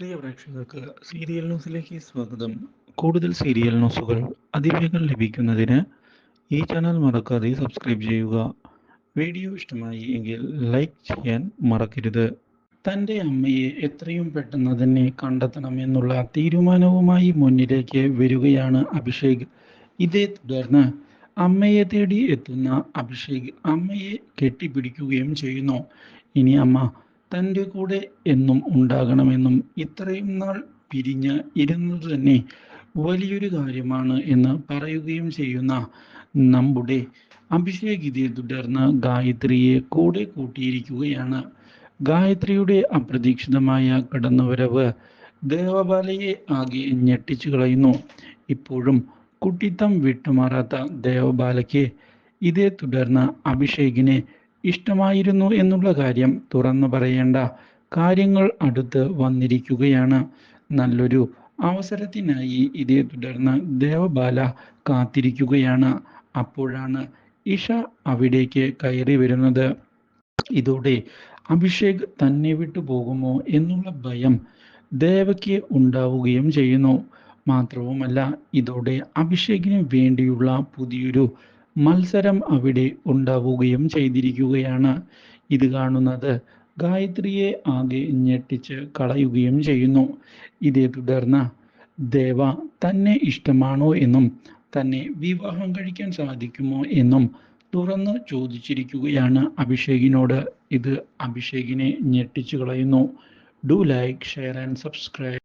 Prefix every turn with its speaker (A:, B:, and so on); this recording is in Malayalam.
A: പ്രിയ പ്രേക്ഷകർക്ക് സീരിയൽ ന്യൂസിലേക്ക് സ്വാഗതം. കൂടുതൽ സീരിയൽ ന്യൂസുകൾ അതിവേഗം ലഭിക്കുന്നതിന് ഈ ചാനൽ മറക്കാതെ സബ്സ്ക്രൈബ് ചെയ്യുക. വീഡിയോ ഇഷ്ടമായി എങ്കിൽ ലൈക്ക് ചെയ്യാൻ മറക്കരുത്. തന്റെ അമ്മയെ എത്രയും പെട്ടെന്ന് തന്നെ കണ്ടെത്തണമെന്നുള്ള തീരുമാനവുമായി മുന്നിലേക്ക് വരികയാണ് അഭിഷേക്. ഇതേ തുടർന്ന് അമ്മയെ തേടി എത്തുന്ന അഭിഷേക് അമ്മയെ കെട്ടിപ്പിടിക്കുകയും ചെയ്യുന്നു. ഇനി അമ്മ തന്റെ കൂടെ എന്നും ഉണ്ടാകണമെന്നും ഇത്രയും നാൾ പിരിഞ്ഞ് ഇരുന്നത് തന്നെ വലിയൊരു കാര്യമാണ് എന്ന് പറയുകയും ചെയ്യുന്ന നമ്മുടെ അഭിഷേക് ഇതേ തുടർന്ന് ഗായത്രിയെ കൂടെ കൂട്ടിയിരിക്കുകയാണ്. ഗായത്രിയുടെ അപ്രതീക്ഷിതമായ കടന്നുവരവ് ദേവബാലയെ ആകെ ഞെട്ടിച്ചു കളയുന്നു. ഇപ്പോഴും കുട്ടിത്തം വിട്ടുമാറാത്ത ദേവബാലയ്ക്ക് ഇതേ തുടർന്ന് അഭിഷേകിനെ ഇഷ്ടമായിരുന്നു എന്നുള്ള കാര്യം തുറന്നു പറയേണ്ട കാര്യങ്ങൾ അടുത്ത് വന്നിരിക്കുകയാണ്. നല്ലൊരു അവസരത്തിനായി ഇതേ തുടർന്ന് ദേവബാല കാത്തിരിക്കുകയാണ്. അപ്പോഴാണ് ഇഷ അവിടേക്ക് കയറി വരുന്നത്. ഇതോടെ അഭിഷേക് തന്നെ വിട്ടു പോകുമോ എന്നുള്ള ഭയം ദേവയ്ക്ക് ഉണ്ടാവുകയും ചെയ്യുന്നു. മാത്രവുമല്ല ഇതോടെ അഭിഷേകിന് വേണ്ടിയുള്ള പുതിയൊരു മത്സരം അവിടെ ഉണ്ടാവുകയും ചെയ്തിരിക്കുകയാണ്. ഇത് കാണുന്നത് ഗായത്രിയെ ആകെ ഞെട്ടിച്ച് കളയുകയും ചെയ്യുന്നു. ഇതേ തുടർന്ന് ദേവ തന്നെ ഇഷ്ടമാണോ എന്നും തന്നെ വിവാഹം കഴിക്കാൻ സാധിക്കുമോ എന്നും തുറന്ന് ചോദിച്ചിരിക്കുകയാണ് അഭിഷേകിനോട്. ഇത് അഭിഷേകിനെ ഞെട്ടിച്ചു കളയുന്നു. Do like share and subscribe.